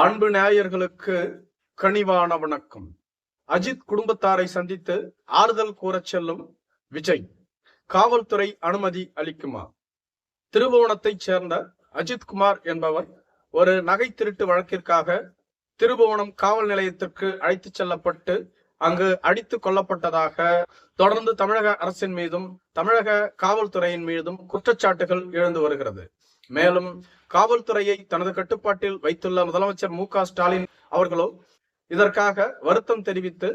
அன்பு நேயர்களுக்கு கனிவான வணக்கம். அஜித் குடும்பத்தாரை சந்தித்து ஆறுதல் கூறச் செல்லும் விஜய். காவல்துறை அனுமதி அளிக்குமா? திருபுவனத்தைச் சேர்ந்த அஜித் குமார் என்பவர் ஒரு நகை திருட்டு வழக்கிற்காக திருபுவனம் காவல் நிலையத்திற்கு அழைத்துச் செல்லப்பட்டு அங்கு அடித்து கொல்லப்பட்டதாக தொடர்ந்து தமிழக அரசின் மீதும் தமிழக காவல்துறையின் மீதும் குற்றச்சாட்டுகள் எழுந்து வருகிறது. மேலும் காவல்துறையை தனது கட்டுப்பாட்டில் வைத்துள்ள முதலமைச்சர் மு ஸ்டாலின் அவர்களோ இதற்காக வருத்தம் தெரிவித்து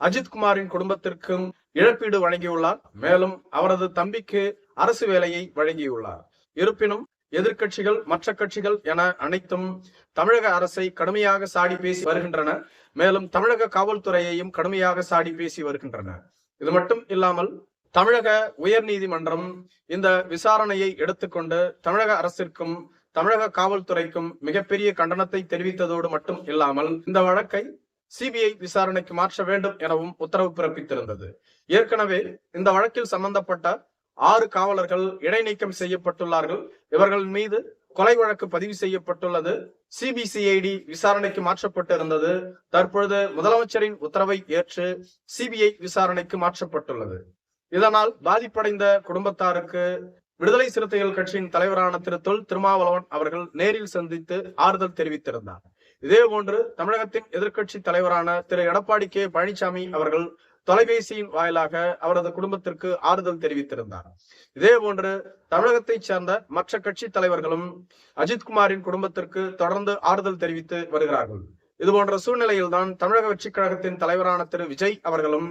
அஜித் குமாரின் குடும்பத்திற்கும் இழப்பீடு வழங்கியுள்ளார். மேலும் அவரது தம்பிக்கு அரசு வேலையை வழங்கியுள்ளார். இருப்பினும் எதிர்கட்சிகள் மற்ற கட்சிகள் என அனைத்தும் தமிழக அரசை கடுமையாக சாடி பேசி வருகின்றன. மேலும் தமிழக காவல்துறையையும் கடுமையாக சாடி பேசி வருகின்றன. இது மட்டும் இல்லாமல் தமிழக உயர் நீதிமன்றம் இந்த விசாரணையை எடுத்துக்கொண்டு தமிழக அரசிற்கும் தமிழக காவல்துறைக்கும் மிகப்பெரிய கண்டனத்தை தெரிவித்ததோடு மட்டும் இல்லாமல் இந்த வழக்கை சிபிஐ விசாரணைக்கு மாற்ற வேண்டும் எனவும் உத்தரவு பிறப்பித்திருந்தது. ஏற்கனவே இந்த வழக்கில் சம்பந்தப்பட்ட ஆறு காவலர்கள் இடைநீக்கம் செய்யப்பட்டுள்ளார்கள். இவர்கள் மீது கொலை வழக்கு பதிவு செய்யப்பட்டுள்ளது. சிபிசிஐடி விசாரணைக்கு மாற்றப்பட்டிருந்தது. தற்பொழுது முதலமைச்சரின் உத்தரவை ஏற்று சிபிஐ விசாரணைக்கு மாற்றப்பட்டுள்ளது. இதனால் பாதிப்படைந்த குடும்பத்தாருக்கு விடுதலை சிறுத்தைகள் கட்சியின் தலைவரான திரு தொல் திருமாவளவன் அவர்கள் நேரில் சந்தித்து ஆறுதல் தெரிவித்திருந்தார். இதே போன்று தமிழகத்தின் எதிர்கட்சி தலைவரான திரு எடப்பாடி கே பழனிசாமி அவர்கள் தொலைபேசியின் வாயிலாக அவரது குடும்பத்திற்கு ஆறுதல் தெரிவித்திருந்தார். இதே போன்று தமிழகத்தைச் சேர்ந்த மற்ற கட்சி தலைவர்களும் அஜித்குமாரின் குடும்பத்திற்கு தொடர்ந்து ஆறுதல் தெரிவித்து வருகிறார்கள். இது போன்ற சூழ்நிலையில்தான் தமிழக வெற்றிக் கழகத்தின் தலைவரான திரு விஜய் அவர்களும்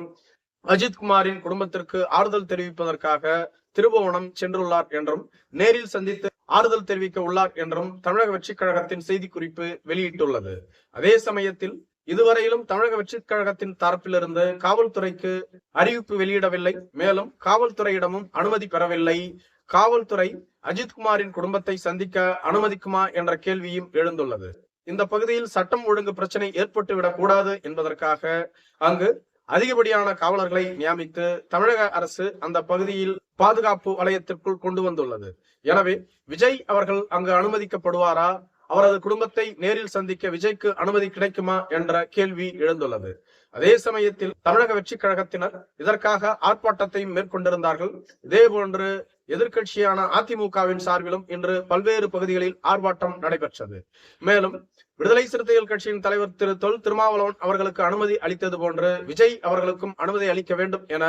அஜித்குமாரின் குடும்பத்திற்கு ஆறுதல் தெரிவிப்பதற்காக திருபுவனம் சென்றுள்ளார் என்றும் நேரில் சந்தித்து ஆறுதல் தெரிவிக்க உள்ளார் என்றும் தமிழக வெற்றிக் கழகத்தின் செய்திக்குறிப்பு வெளியிட்டுள்ளது. அதே சமயத்தில் இதுவரையிலும் தமிழக வெற்றிக் கழகத்தின் தரப்பிலிருந்து காவல்துறைக்கு அறிவிப்பு வெளியிடவில்லை. மேலும் காவல்துறையிடமும் அனுமதி பெறவில்லை. காவல்துறை அஜித்குமாரின் குடும்பத்தை சந்திக்க அனுமதிக்குமா என்ற கேள்வியும் எழுந்துள்ளது. இந்த பகுதியில் சட்டம் ஒழுங்கு பிரச்சனை ஏற்பட்டுவிடக் கூடாது என்பதற்காக அங்கு அதிகப்படியான காவலர்களை நியமித்து தமிழக அரசு அந்த பகுதியில் பாதுகாப்பு வலயத்திற்குள் கொண்டு வந்துள்ளது. எனவே விஜய் அவர்கள் அங்கு அனுமதிக்கப்படுவாரா? அவரது குடும்பத்தை நேரில் சந்திக்க விஜய்க்கு அனுமதி கிடைக்குமா என்ற கேள்வி எழுந்துள்ளது. அதே சமயத்தில் தமிழக வெற்றி கழகத்தினர் இதற்காக ஆர்ப்பாட்டத்தை மேற்கொண்டிருந்தார்கள். இதே போன்று எதிர்க்கட்சியான அதிமுகவின் சார்பிலும் இன்று பல்வேறு பகுதிகளில் ஆர்ப்பாட்டம் நடைபெற்றது. மேலும் விடுதலை சிறுத்தைகள் கட்சியின் தலைவர் திரு தொல் திருமாவளவன் அவர்களுக்கு அனுமதி அளித்தது போன்று விஜய் அவர்களுக்கும் அனுமதி அளிக்க வேண்டும் என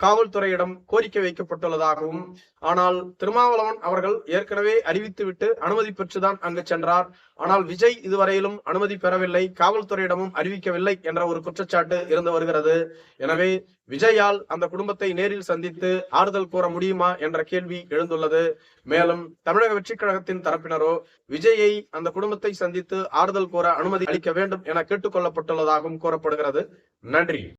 காவல்துறையிடம் கோரிக்கை வைக்கப்பட்டுள்ளதாகவும் ஆனால் திருமாவளவன் அவர்கள் ஏற்கனவே அறிவித்துவிட்டு அனுமதி பெற்றுதான் அங்கு சென்றார். ஆனால் விஜய் இதுவரையிலும் அனுமதி பெறவில்லை காவல்துறையிடமும் அறிவிக்கவில்லை என்ற ஒரு குற்றச்சாட்டு இருந்து வருகிறது. எனவே விஜயால் அந்த குடும்பத்தை நேரில் சந்தித்து ஆறுதல் கூற முடியுமா என்ற கேள்வி எழுந்துள்ளது. மேலும் தமிழக வெற்றிக் கழகத்தின் தரப்பினரோ விஜயை அந்த குடும்பத்தை சந்தித்து ஆறுதல் கூற அனுமதி அளிக்க வேண்டும் என கேட்டுக் கொள்ளப்பட்டுள்ளதாகவும் கூறப்படுகிறது. நன்றி.